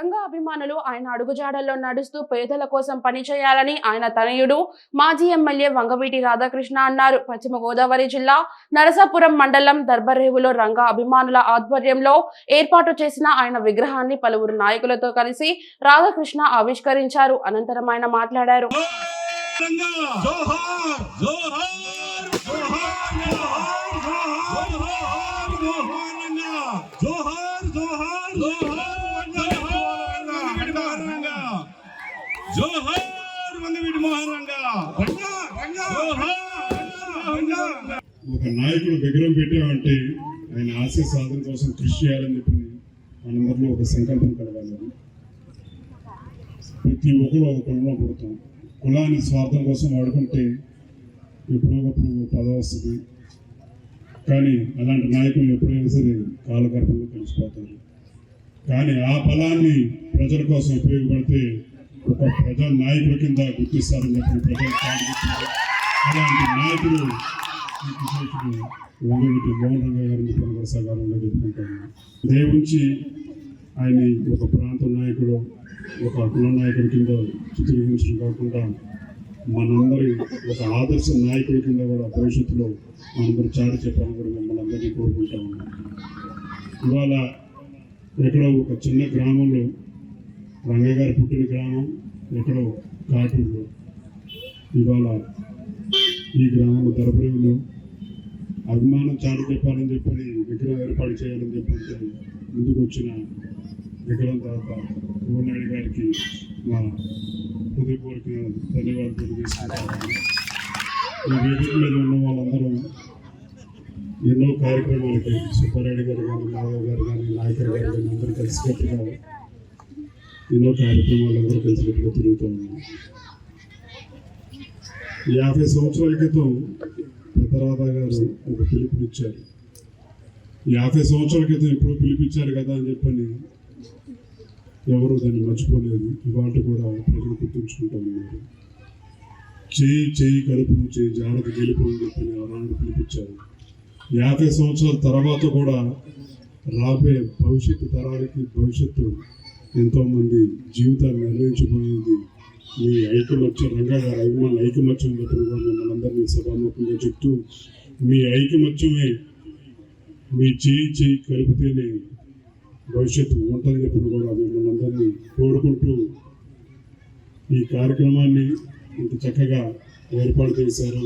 రంగా అభిమానులు ఆయన అడుగుజాడల్లో నడుస్తూ పేదల కోసం పనిచేయాలని ఆయన తనయుడు మాజీ ఎమ్మెల్యే వంగవీటి రాధాకృష్ణ అన్నారు పశ్చిమ గోదావరి జిల్లా నరసాపురం మండలం దర్బరేవులో రంగా అభిమానుల ఆధ్వర్యంలో ఏర్పాటు చేసిన ఆయన విగ్రహాన్ని పలువురు నాయకులతో కలిసి రాధాకృష్ణ ఆవిష్కరించారు అనంతరం ఆయన మాట్లాడారు జోహార్ జోహార్ ఒక నాయకుడు విగ్రహం పెట్టామంటే ఆయన ఆశయ సాధన కోసం కృషి చేయాలని చెప్పి మనందరిలో ఒక సంకల్పం కలగాలి. ప్రతి ఒక్కరు ఒక కులంలో పుడతాం కులాన్ని స్వార్థం కోసం వాడుకుంటే ఎప్పుడోకప్పుడు పద వస్తుంది. కానీ అలాంటి నాయకులు ఎప్పుడైనా సరే కాలగర్భంలో కలిసిపోతారు. కానీ ఆ ఫలాన్ని ప్రజల కోసం ఉపయోగపడితే ఒక ప్రజా నాయకుడి కింద గుర్తిస్తారు చెప్పి ప్రజలు కాదు అలాంటి నాయకులు ఈ వంగవీటి మోహన్ రంగ గారిని చెప్పుకుంటాను దేవుంచి ఆయన ఒక ప్రాంత నాయకుడు ఒక కుల నాయకుడి కింద చిత్రీకరించడం కాకుండా మనందరి ఒక ఆదర్శ నాయకుడి కింద కూడా భవిష్యత్తులో మనందరూ చాటి చెప్పాలని కూడా మిమ్మల్ని అందరినీ కోరుకుంటా ఉన్నాం ఇవాళ ఎక్కడో ఒక చిన్న గ్రామంలో రంగయ్య గారు పుట్టిన గ్రామం ఎక్కడో కాటూరులో ఇవాళ ఈ గ్రామంలో దరపరేవులో అభిమానం చాటు చెప్పాలని చెప్పని విగ్రహం ఏర్పాటు చేయాలని చెప్పి ముందుకు వచ్చిన విగ్రహం తర్వాత కోనాయుడు గారికి మా హృదయపూర్వక ధన్యవాదాలు తెలియజేసుకుంటాను ఈ వేదిక మీద ఉన్న వాళ్ళందరూ ఎన్నో కార్యక్రమాలకి సుబ్బారెడ్డి గారు కానీ మాధవ్ గారు కానీ నాయకర్ గారు కానీ అందరూ కలిసికట్టుగా ఎన్నో కార్యక్రమాలు అందరూ కలిసికట్టుగా తిరుగుతూ ఉన్నాం యాభై సంవత్సరాల క్రితం పెద్దరాధా గారు ఒక పిలుపునిచ్చారు. యాభై సంవత్సరాల క్రితం ఎప్పుడో పిలిపించారు కదా అని చెప్పని ఎవరు దాన్ని మర్చిపోలేదు. ఇవాళ కూడా ప్రజలు గుర్తుంచుకుంటూ ఉన్నారు చేయి చేయి కలుపు చేయి జాగ్రత్త గెలుపు అని చెప్పని ఆనాడు పిలిపించారు యాభై సంవత్సరాల తర్వాత కూడా రాబోయే భవిష్యత్తు తరాలకి భవిష్యత్తు ఎంతోమంది జీవితాలు నిర్ణయించిపోయింది మీ ఐకమత్యం రంగా గారు అభిమాన ఐకమత్యం చెప్పిన కూడా మిమ్మల్ని అందరినీ సభాముఖంగా చెప్తూ మీ ఐకమత్యమే మీ చేయి చేయి కలిపితేనే భవిష్యత్తు ఉంటుందని చెప్పిన కూడా మిమ్మల్ని అందరినీ కోరుకుంటూ ఈ కార్యక్రమాన్ని ఇంత చక్కగా ఏర్పాటు చేశారు.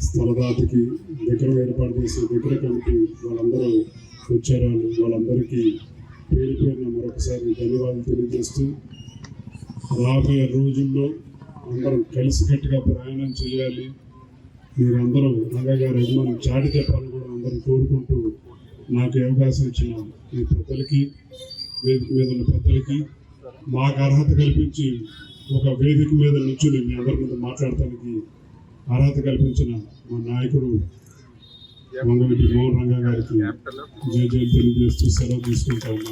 స్థలదాతికి దగ్గర ఏర్పాటు చేసి దగ్గర కమిటీ వాళ్ళందరూ వచ్చారు. వాళ్ళందరికీ పేరు పేరున మరొకసారి ధన్యవాదాలు తెలియజేస్తూ రాబోయే రోజుల్లో అందరం కలిసికట్టుగా ప్రయాణం చేయాలి. మీరందరూ రంగగారి అభిమానులు చాటి చెప్పాలని కూడా అందరం కోరుకుంటూ నాకు అవకాశం ఇచ్చిన ఈ పెద్దలకి వేదిక మీద ఉన్న పెద్దలకి మాకు అర్హత కల్పించి ఒక వేదిక మీద నుంచుని మీ అందరి మీద మాట్లాడటానికి అర్హత కల్పించిన మా నాయకుడు వంగవీటి మోహన్ రంగా గారికి జయ జయం తెలియజేస్తూ సెలవు తీసుకుంటా ఉన్నాను.